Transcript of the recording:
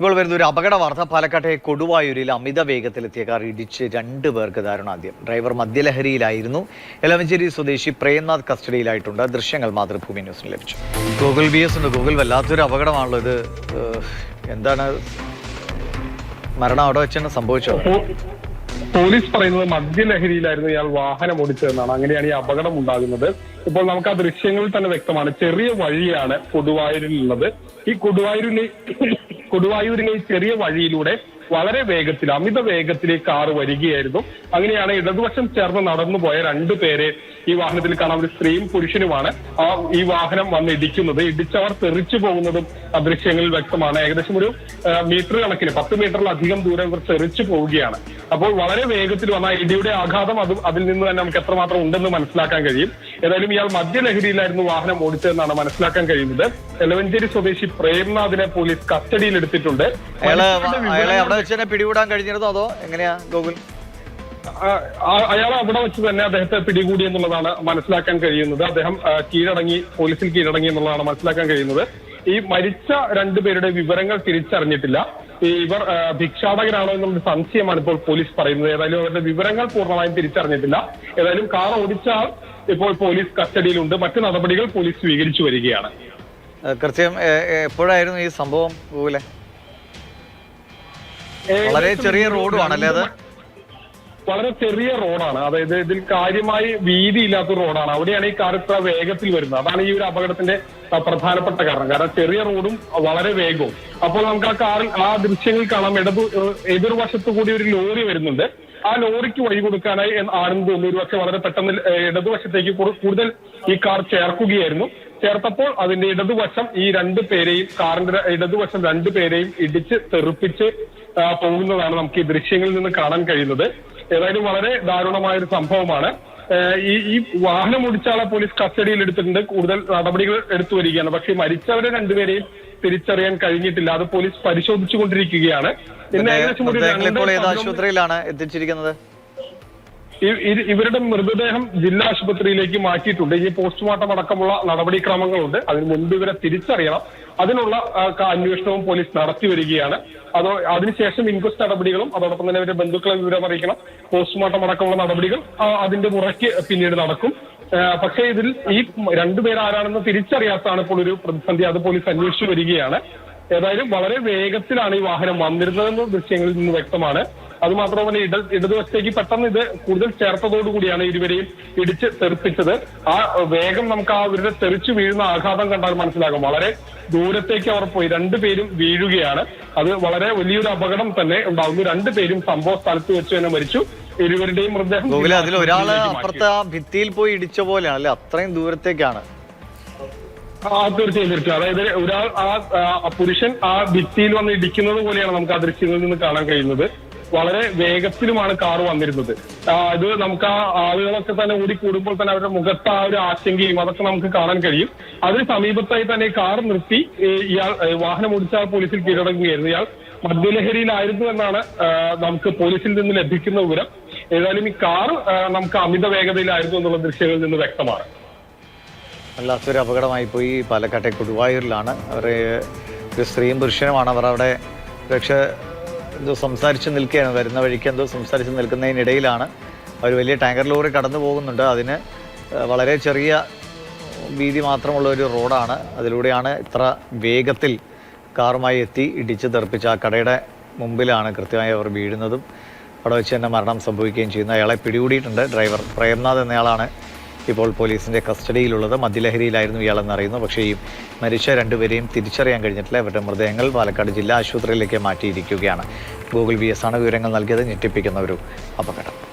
ഇപ്പോൾ വരുന്ന ഒരു അപകട വാർത്ത പാലക്കാട്ടെ കൊടുവായൂരിൽ അമിത വേഗത്തിലെത്തിയ കാർ ഇടിച്ച് രണ്ട് പേർക്ക് ദാരുണാദ്യം ഡ്രൈവർ മദ്യലഹരിയിലായിരുന്നു. എലവഞ്ചേരി സ്വദേശി പ്രേംനാഥ് കസ്റ്റഡിയിലായിട്ടുണ്ട്. ദൃശ്യങ്ങൾ മാതൃഭൂമി ന്യൂസിന് ലഭിച്ചു. ഗൂഗിൾ ബി എസ് ഉണ്ട്. ഗൂഗിൾ വല്ലാത്തൊരു അപകടമാണുള്ളത് എന്താണ്? മരണം അവിടെ വെച്ചാണ് സംഭവിച്ചത് പോലീസ് പറയുന്നത് മദ്യലഹരിയിലായിരുന്നു ഇയാൾ വാഹനം ഓടിച്ചതെന്നാണ്. അങ്ങനെയാണ് ഈ അപകടം ഉണ്ടാകുന്നത്. ഇപ്പോൾ നമുക്ക് ആ ദൃശ്യങ്ങളിൽ തന്നെ വ്യക്തമാണ്. ചെറിയ വഴിയാണ് കൊടുവായൂരിലുള്ളത് ഈ കൊടുവായൂരിലെ കൊടുവായൂരിലെ ചെറിയ വഴിയിലൂടെ വളരെ വേഗത്തിൽ അമിത വേഗത്തിൽ കാർ വരികയായിരുന്നു. അങ്ങനെയാണ് ഇടതുവശം ചേർന്ന് നടന്നു പോയ രണ്ടു പേരെ ഈ വാഹനത്തിൽ കാണാൻ ഒരു സ്ത്രീയും പുരുഷനുമാണ് ആ ഈ വാഹനം വന്ന് ഇടിക്കുന്നത്. ഇടിച്ചവർ തെറിച്ചു പോകുന്നതും അദൃശ്യങ്ങളിൽ ദൃശ്യങ്ങളിൽ വ്യക്തമാണ്. ഏകദേശം ഒരു മീറ്റർ കണക്കിന് പത്ത് മീറ്ററിലധികം ദൂരം ഇവർ തെറിച്ചു പോവുകയാണ്. അപ്പോൾ വളരെ വേഗത്തിൽ വന്ന ഇടിയുടെ ആഘാതം അത് അതിൽ നിന്ന് തന്നെ നമുക്ക് എത്രമാത്രം ഉണ്ടെന്ന് മനസ്സിലാക്കാൻ കഴിയും. ഏതായാലും ഇയാൾ മദ്യലഹരിയിലായിരുന്നു വാഹനം ഓടിച്ചതെന്നാണ് മനസ്സിലാക്കാൻ കഴിയുന്നത്. എലവഞ്ചേരി സ്വദേശി പ്രേംനാഥിനെ പോലീസ് കസ്റ്റഡിയിൽ എടുത്തിട്ടുണ്ട്. അയാൾ അയാളെ അവിടെ വെച്ച് തന്നെ പിടികൂടാൻ കഴിഞ്ഞിരുന്നോ അതോ എങ്ങനെയാ ഗോകുൽ? അയാൾ അവിടെ വെച്ച് തന്നെ അദ്ദേഹത്തെ പിടികൂടി എന്നുള്ളതാണ് മനസ്സിലാക്കാൻ കഴിയുന്നത്. അദ്ദേഹം കീഴടങ്ങി പോലീസിൽ കീഴടങ്ങി എന്നുള്ളതാണ് മനസ്സിലാക്കാൻ കഴിയുന്നത്. ഈ മരിച്ച രണ്ടുപേരുടെ വിവരങ്ങൾ തിരിച്ചറിഞ്ഞിട്ടില്ല. ഇവർ ഭിക്ഷാടകരാണോ എന്നുള്ള സംശയമാണ് ഇപ്പോൾ പോലീസ് പറയുന്നത്. ഏതായാലും അവരുടെ വിവരങ്ങൾ പൂർണമായും തിരിച്ചറിഞ്ഞിട്ടില്ല. ഏതായാലും കാർ ഓടിച്ച ആൾ ഇപ്പോൾ പോലീസ് കസ്റ്റഡിയിലുണ്ട്. മറ്റു നടപടികൾ പോലീസ് സ്വീകരിച്ചു വരികയാണ്. കൃത്യം എപ്പോഴായിരുന്നു ഈ സംഭവം വളരെ ചെറിയ റോഡും ആണല്ലേ അത്? വളരെ ചെറിയ റോഡാണ്. അതായത് ഇതിൽ കാര്യമായി വീതി ഇല്ലാത്ത റോഡാണ്. അവിടെയാണ് ഈ കാർ ഇത്ര വേഗത്തിൽ വരുന്നത്. അതാണ് ഈ ഒരു അപകടത്തിന്റെ പ്രധാനപ്പെട്ട കാരണം. കാരണം ചെറിയ റോഡും വളരെ വേഗവും. അപ്പോൾ നമുക്ക് ആ കാറിൽ ആ ദൃശ്യങ്ങൾ കാണാം. ഇടതു എതിർവശത്ത് കൂടി ഒരു ലോറി വരുന്നുണ്ട്. ആ ലോറിക്ക് വഴി കൊടുക്കാനായി ആണെന്ന് തോന്നുന്നു. ഒരുപക്ഷെ വളരെ പെട്ടെന്ന് ഇടതുവശത്തേക്ക് കൂടുതൽ ഈ കാർ ചേർക്കുകയായിരുന്നു. ചേർത്തപ്പോൾ അതിന്റെ ഇടതുവശം ഈ രണ്ട് പേരെയും കാറിന്റെ ഇടതുവശം രണ്ടു പേരെയും ഇടിച്ച് തെറിപ്പിച്ച് പോകുന്നതാണ് നമുക്ക് ഈ ദൃശ്യങ്ങളിൽ നിന്ന് കാണാൻ കഴിയുന്നത്. ഏതായാലും വളരെ ദാരുണമായ ഒരു സംഭവമാണ് ഈ ഈ വാഹനം ഓടിച്ചാളെ പോലീസ് കസ്റ്റഡിയിൽ എടുത്തിട്ടുണ്ട്. കൂടുതൽ നടപടികൾ എടുത്തു വരികയാണ്. പക്ഷേ മരിച്ചവരെ രണ്ടുപേരെയും തിരിച്ചറിയാൻ കഴിഞ്ഞിട്ടില്ല. അത് പോലീസ് പരിശോധിച്ചുകൊണ്ടിരിക്കുകയാണ്. ഇന്ന് ഏകദേശം ഒരു ആശുപത്രിയിലാണ് എത്തിച്ചിരിക്കുന്നത്? ഇവരുടെ മൃതദേഹം ജില്ലാ ആശുപത്രിയിലേക്ക് മാറ്റിയിട്ടുണ്ട്. ഇനി പോസ്റ്റ്മോർട്ടം അടക്കമുള്ള നടപടിക്രമങ്ങളുണ്ട്. അതിന് മുൻപ് ഇവരെ തിരിച്ചറിയണം. അതിനുള്ള അന്വേഷണവും പോലീസ് നടത്തി വരികയാണ്. അതോ അതിനുശേഷം ഇൻക്വസ്റ്റ് നടപടികളും അതോടൊപ്പം തന്നെ ഇവരുടെ ബന്ധുക്കളെ വിവരം അറിയിക്കണം. പോസ്റ്റ്മോർട്ടം അടക്കമുള്ള നടപടികൾ അതിന്റെ മുറയ്ക്ക് പിന്നീട് നടക്കും. പക്ഷേ ഇതിൽ ഈ രണ്ടുപേർ ആരാണെന്ന് തിരിച്ചറിയാത്തതാണ് ഇപ്പോൾ ഒരു പ്രതിസന്ധി. അത് പോലീസ് അന്വേഷിച്ചു വരികയാണ്. ഏതായാലും വളരെ വേഗത്തിലാണ് ഈ വാഹനം വന്നിരുന്നതെന്ന് ദൃശ്യങ്ങളിൽ നിന്ന് വ്യക്തമാണ്. അത് മാത്രമല്ല ഇട ഇടതുവശത്തേക്ക് പെട്ടെന്ന് ഇത് കൂടുതൽ ചേർത്തതോടുകൂടിയാണ് ഇരുവരെയും ഇടിച്ച് തെറിപ്പിച്ചത്. ആ വേഗം നമുക്ക് ആ ഇവരുടെ തെറിച്ചു വീഴുന്ന ആഘാതം കണ്ടാൽ മനസ്സിലാകും. വളരെ ദൂരത്തേക്ക് അവർ പോയി. രണ്ടു പേരും വീഴുകയാണ്. അത് വളരെ വലിയൊരു അപകടം തന്നെ ഉണ്ടാകുന്നു രണ്ടുപേരും സംഭവ സ്ഥലത്ത് വെച്ച് തന്നെ മരിച്ചു. ഇരുവരുടെയും മൃതദേഹം അതിൽ ഒരാൾ അപ്പുറത്തെ ആ ഭിത്തിയിൽ പോയി ഇടിച്ച പോലെയാണ് അല്ലെ? അത്രയും ദൂരത്തേക്കാണ്. ആ തീർച്ചയായും തീർച്ചയായും. അതായത് ഒരാൾ ആ പുരുഷൻ ആ ഭിത്തിയിൽ വന്ന് ഇടിക്കുന്നത് പോലെയാണ് നമുക്ക് ആ ദൃശ്യങ്ങളിൽ നിന്ന് കാണാൻ കഴിയുന്നത്. വളരെ വേഗത്തിലുമാണ് കാർ വന്നിരുന്നത്. ഇത് നമുക്ക് ആ ആളുകളൊക്കെ തന്നെ ഓടി കൂടുമ്പോൾ തന്നെ അവരുടെ മുഖത്ത് ആ ഒരു ആശങ്കയും അതൊക്കെ നമുക്ക് കാണാൻ കഴിയും. അതിന് സമീപത്തായി തന്നെ കാർ നിർത്തി ഇയാൾ വാഹനം ഓടിച്ച പോലീസിൽ കീഴടങ്ങുകയായിരുന്നു. ഇയാൾ മദ്യലഹരിയിലായിരുന്നു എന്നാണ് നമുക്ക് പോലീസിൽ നിന്ന് ലഭിക്കുന്ന വിവരം. ഏതായാലും ഈ കാർ നമുക്ക് അമിത വേഗതയിലായിരുന്നു എന്നുള്ള ദൃശ്യങ്ങളിൽ നിന്ന് വ്യക്തമാണ്. വല്ലാത്തൊരു അപകടമായി പോയി. പാലക്കാട്ടെ കൊടുവായൂരിലാണ്. അവരെ സ്ത്രീയും പുരുഷനുമാണ് അവർ അവിടെ പക്ഷേ എന്തോ സംസാരിച്ച് നിൽക്കുകയാണ്. വരുന്ന വഴിക്ക് എന്തോ സംസാരിച്ച് നിൽക്കുന്നതിനിടയിലാണ് അവർ വലിയ ടാങ്കർ ലോറി കടന്നു പോകുന്നുണ്ട്. അതിന് വളരെ ചെറിയ വീതി മാത്രമുള്ള ഒരു റോഡാണ്. അതിലൂടെയാണ് ഇത്ര വേഗത്തിൽ കാറുമായി എത്തി ഇടിച്ച് തെറിപ്പിച്ച ആ കടയുടെ മുമ്പിലാണ് കൃത്യമായി അവർ വീഴുന്നതും. അവിടെ വെച്ച് തന്നെ മരണം സംഭവിക്കുകയും ചെയ്യുന്ന അയാളെ പിടികൂടിയിട്ടുണ്ട്. ഡ്രൈവർ പ്രേംനാഥ് എന്നയാളാണ് ഇപ്പോൾ പോലീസിന്റെ കസ്റ്റഡിയിലുള്ളത് മദ്യലഹരിയിലായിരുന്നു ഇയാളെന്ന് അറിയുന്നു പക്ഷേ ഈ മരിച്ച രണ്ടുപേരെയും തിരിച്ചറിയാൻ കഴിഞ്ഞിട്ടില്ല. ഇവരുടെ മൃതദേഹങ്ങൾ പാലക്കാട് ജില്ലാ ആശുപത്രിയിലേക്ക് മാറ്റിയിരിക്കുകയാണ്. ഗൂഗിൾ ബി എസ് ആണ് വിവരങ്ങൾ നൽകിയത്. ഞെട്ടിപ്പിക്കുന്ന ഒരു അപകടം.